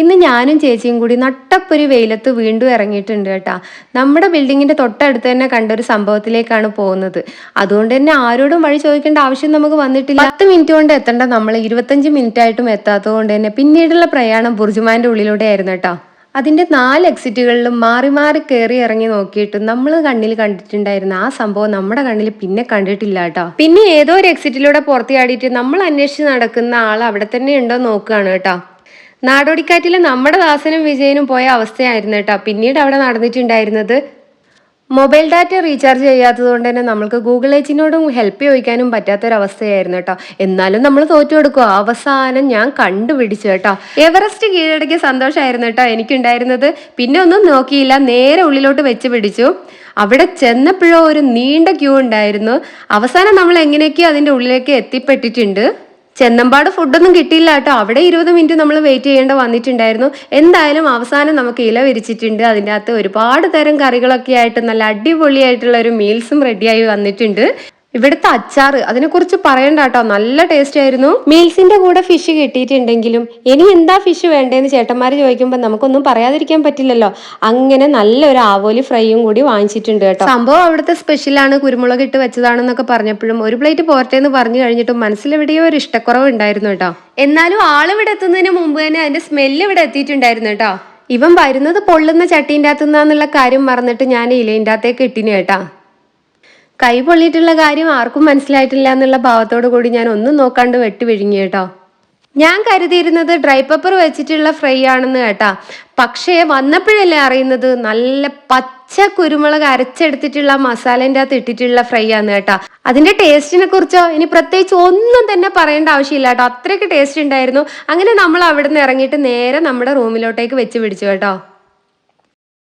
ഇന്ന് ഞാനും ചേച്ചിയും കൂടി നട്ടപ്പൊരു വെയിലത്ത് വീണ്ടും ഇറങ്ങിയിട്ടുണ്ട് കേട്ടാ. നമ്മുടെ ബിൽഡിങ്ങിന്റെ തൊട്ടടുത്ത് തന്നെ കണ്ട ഒരു സംഭവത്തിലേക്കാണ് പോകുന്നത്. അതുകൊണ്ട് തന്നെ ആരോടും വഴി ചോദിക്കേണ്ട ആവശ്യം നമുക്ക് വന്നിട്ടില്ല. പത്ത് മിനിറ്റ് കൊണ്ട് എത്തേണ്ട നമ്മൾ ഇരുപത്തഞ്ച് മിനിറ്റ് ആയിട്ടും എത്താത്തത് കൊണ്ട് തന്നെ പിന്നീടുള്ള പ്രയാണം ബുർജുമാന്റെ ഉള്ളിലൂടെ ആയിരുന്നു കേട്ടോ. അതിന്റെ നാല് എക്സിറ്റുകളിലും മാറി മാറി കയറി ഇറങ്ങി നോക്കിയിട്ട് നമ്മൾ കണ്ണിൽ കണ്ടിട്ടുണ്ടായിരുന്ന ആ സംഭവം നമ്മുടെ കണ്ണിൽ പിന്നെ കണ്ടിട്ടില്ല കേട്ടോ. പിന്നെ ഏതോ ഒരു എക്സിറ്റിലൂടെ പുറത്തിയാടിയിട്ട് നമ്മൾ അന്വേഷിച്ച് നടക്കുന്ന ആൾ അവിടെ തന്നെ ഉണ്ടോ നോക്കുകയാണ് കേട്ടോ. നാടോടിക്കാറ്റിൽ നമ്മുടെ ദാസനും വിജയനും പോയ അവസ്ഥയായിരുന്നു കേട്ടോ. പിന്നീട് അവിടെ നടന്നിട്ടുണ്ടായിരുന്നത് മൊബൈൽ ഡാറ്റ റീചാർജ് ചെയ്യാത്തതുകൊണ്ട് തന്നെ നമ്മൾക്ക് ഗൂഗിൾ ഏച്ചിനോടും ഹെൽപ്പ് ചോദിക്കാനും പറ്റാത്തൊരവസ്ഥയായിരുന്നു കേട്ടോ. എന്നാലും നമ്മൾ തോറ്റു കൊടുക്കുക അവസാനം ഞാൻ കണ്ടുപിടിച്ചു കേട്ടോ. എവറസ്റ്റ് കീഴടക്കിയ സന്തോഷമായിരുന്നു കേട്ടോ എനിക്കുണ്ടായിരുന്നത്. പിന്നെ ഒന്നും നോക്കിയില്ല. നേരെ ഉള്ളിലോട്ട് വെച്ച് പിടിച്ചു. അവിടെ ചെന്നപ്പോഴോ ഒരു നീണ്ട ക്യൂ ഉണ്ടായിരുന്നു. അവസാനം നമ്മൾ എങ്ങനെയൊക്കെയോ അതിന്റെ ഉള്ളിലേക്ക് എത്തിപ്പെട്ടിട്ടുണ്ട്. ചെന്നമ്പാട് ഫുഡൊന്നും കിട്ടിയില്ല കേട്ടോ. അവിടെ ഇരുപത് മിനിറ്റ് നമ്മൾ വെയിറ്റ് ചെയ്യേണ്ട വന്നിട്ടുണ്ടായിരുന്നു. എന്തായാലും അവസാനം നമുക്ക് ഇല വിരിച്ചിട്ടുണ്ട്. അതിന്റെ അകത്ത് ഒരുപാട് തരം കറികളൊക്കെ ആയിട്ട് നല്ല അടിപൊളിയായിട്ടുള്ള ഒരു മീൽസും റെഡിയായി വന്നിട്ടുണ്ട്. ഇവിടുത്തെ അച്ചാറ് അതിനെക്കുറിച്ച് പറയണ്ട കേട്ടോ. നല്ല ടേസ്റ്റ് ആയിരുന്നു. മീൽസിന്റെ കൂടെ ഫിഷ് കിട്ടിയിട്ടുണ്ടെങ്കിലും ഇനി എന്താ ഫിഷ് വേണ്ടതെന്ന് ചേട്ടന്മാർ ചോദിക്കുമ്പോൾ നമുക്കൊന്നും പറയാതിരിക്കാൻ പറ്റില്ലല്ലോ. അങ്ങനെ നല്ലൊരു ആവോലി ഫ്രൈയും കൂടി വാങ്ങിച്ചിട്ടുണ്ട് കേട്ടോ. സംഭവം അവിടുത്തെ സ്പെഷ്യലാണ് കുരുമുളക് ഇട്ട് വെച്ചതാണെന്നൊക്കെ പറഞ്ഞപ്പോഴും ഒരു പ്ലേറ്റ് പോരട്ടെ എന്ന് പറഞ്ഞു കഴിഞ്ഞിട്ടും മനസ്സിലെവിടെയോ ഒരു ഇഷ്ടക്കുറവ് ഉണ്ടായിരുന്നു കേട്ടോ. എന്നാലും ആളിവിടെ എത്തുന്നതിന് മുമ്പ് തന്നെ അതിന്റെ സ്മെല്ല് ഇവിടെ എത്തിയിട്ടുണ്ടായിരുന്നു കേട്ടോ. ഇവൻ വരുന്നത് പൊള്ളുന്ന ചട്ടീന്റെ അകത്തുനിന്നാന്നുള്ള കാര്യം മറന്നിട്ട് ഞാൻ ഇലേന്റെ അകത്തേക്ക് ഇട്ടിന് കേട്ടാ. കൈ പൊള്ളിയിട്ടുള്ള കാര്യം ആർക്കും മനസ്സിലായിട്ടില്ല എന്നുള്ള ഭാവത്തോടു കൂടി ഞാൻ ഒന്നും നോക്കാണ്ട് വെട്ടി വിഴുങ്ങി കേട്ടോ. ഞാൻ കരുതിയിരുന്നത് ഡ്രൈ പെപ്പർ വെച്ചിട്ടുള്ള ഫ്രൈ ആണെന്ന് കേട്ടാ. പക്ഷേ വന്നപ്പോഴല്ലേ അറിയുന്നത് നല്ല പച്ച കുരുമുളക് അരച്ചെടുത്തിട്ടുള്ള മസാലേന്റെ അകത്ത് ഇട്ടിട്ടുള്ള ഫ്രൈ ആണ് കേട്ടാ. അതിന്റെ ടേസ്റ്റിനെ കുറിച്ചോ? ഇനി പ്രത്യേകിച്ച് ഒന്നും തന്നെ പറയേണ്ട ആവശ്യമില്ല കേട്ടോ. അത്രയ്ക്ക് ടേസ്റ്റ് ഉണ്ടായിരുന്നു. അങ്ങനെ നമ്മൾ അവിടെ നിന്ന് ഇറങ്ങിയിട്ട് നേരെ നമ്മുടെ റൂമിലോട്ടേക്ക് വെച്ച് പിടിച്ചു കേട്ടോ.